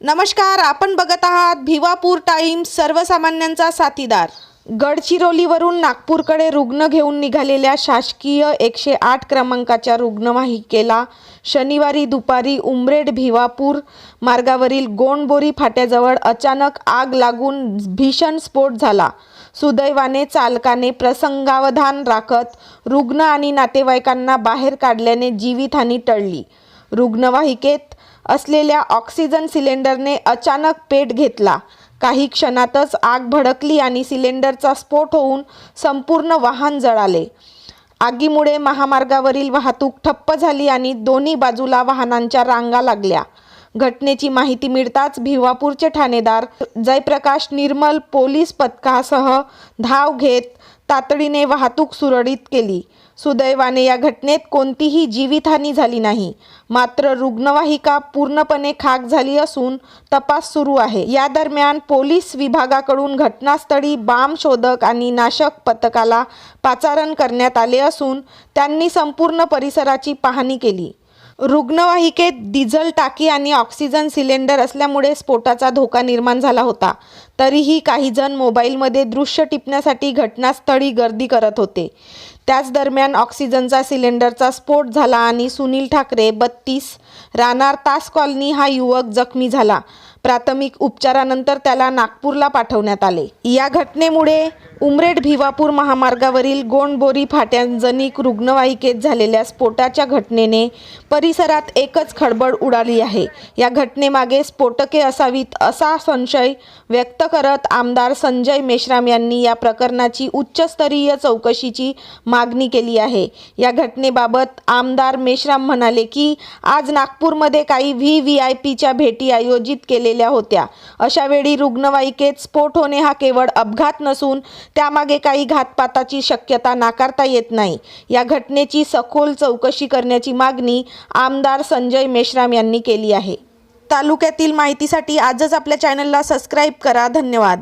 नमस्कार आपण बघत आहात भिवापूर टाइम्स सर्वसामान्यांचा साथीदार. गडचिरोलीवरून नागपूरकडे रुग्ण घेऊन निघालेल्या शासकीय एकशे आठ क्रमांकाच्या रुग्णवाहिकेला शनिवारी दुपारी उमरेड भिवापूर मार्गावरील गोंडबोरी फाट्याजवळ अचानक आग लागून भीषण स्फोट झाला. सुदैवाने चालकाने प्रसंगावधान राखत रुग्ण आणि नातेवाईकांना बाहेर काढल्याने जीवितहानी टळली. रुग्णवाहिकेत असलेल्या ऑक्सिजन सिलेंडरने अचानक पेट घेतला. काही क्षणातच आग भडकली आणि सिलेंडरचा स्फोट होऊन संपूर्ण वाहन जळाले. आगीमुळे महामार्गावरील वाहतूक ठप्प झाली आणि दोन्ही बाजूला वाहनांच्या रांगा लागल्या. घटनेची माहिती मिळताच भिवापूरचे ठाणेदार जयप्रकाश निर्मल पोलीस पथकासह धाव घेत तातडीने वाहतूक सुरळीत केली. सुदैवाने या घटनेत कोणतीही जीवितहानी झाली नाही. मात्र रुग्णवाहिका पूर्णपणे खाक झाली असून तपास सुरू आहे. या दरम्यान पोलीस विभागाकडून घटनास्थळी बाम शोधक आणि नाशक पथकाला पाचारण करण्यात आले असून त्यांनी संपूर्ण परिसराची पाहणी केली. रुग्णवाहिकेत डिझेल टाकी आणि ऑक्सिजन सिलेंडर असल्यामुळे स्फोटाचा धोका निर्माण झाला होता. तरीही काही जण मोबाईलमध्ये दृश्य टिपण्यासाठी घटनास्थळी गर्दी करत होते. त्याच दरम्यान ऑक्सिजनचा सिलेंडरचा स्फोट झाला आणि सुनील ठाकरे बत्तीस राहणार तास कॉलनी हा युवक जखमी झाला. प्राथमिक उपचारानंतर त्याला नागपूरला पाठवण्यात आले. या घटनेमुळे उमरेड भिवापूर महामार्गावरील गोंडबोरी फाट्यांजनिक रुग्णवाहिकेत झालेल्या स्फोटाच्या घटनेने परिसरात एकच खळबळ उडाली आहे. या घटनेमागे स्फोटके असावीत असा संशय व्यक्त करत आमदार संजय मेश्राम यांनी या प्रकरणाची उच्चस्तरीय चौकशीची मागणी केली आहे. या घटनेबाबत आमदार मेश्राम म्हणाले की आज नागपूरमध्ये काही व्ही व्ही आय पीच्या भेटी आयोजित केलेल्या होत्या. अशावेळी रुग्णवाहिकेत स्फोट होणे हा केवळ अपघात नसून त्यामागे काही घातपाताची शक्यता नाकारता येत नाही. या घटनेची सखोल चौकशी करण्याची मागणी आमदार संजय मेश्राम यांनी केली आहे. तालुक्यातील माहितीसाठी आजच आपल्या चॅनलला सबस्क्राईब करा. धन्यवाद.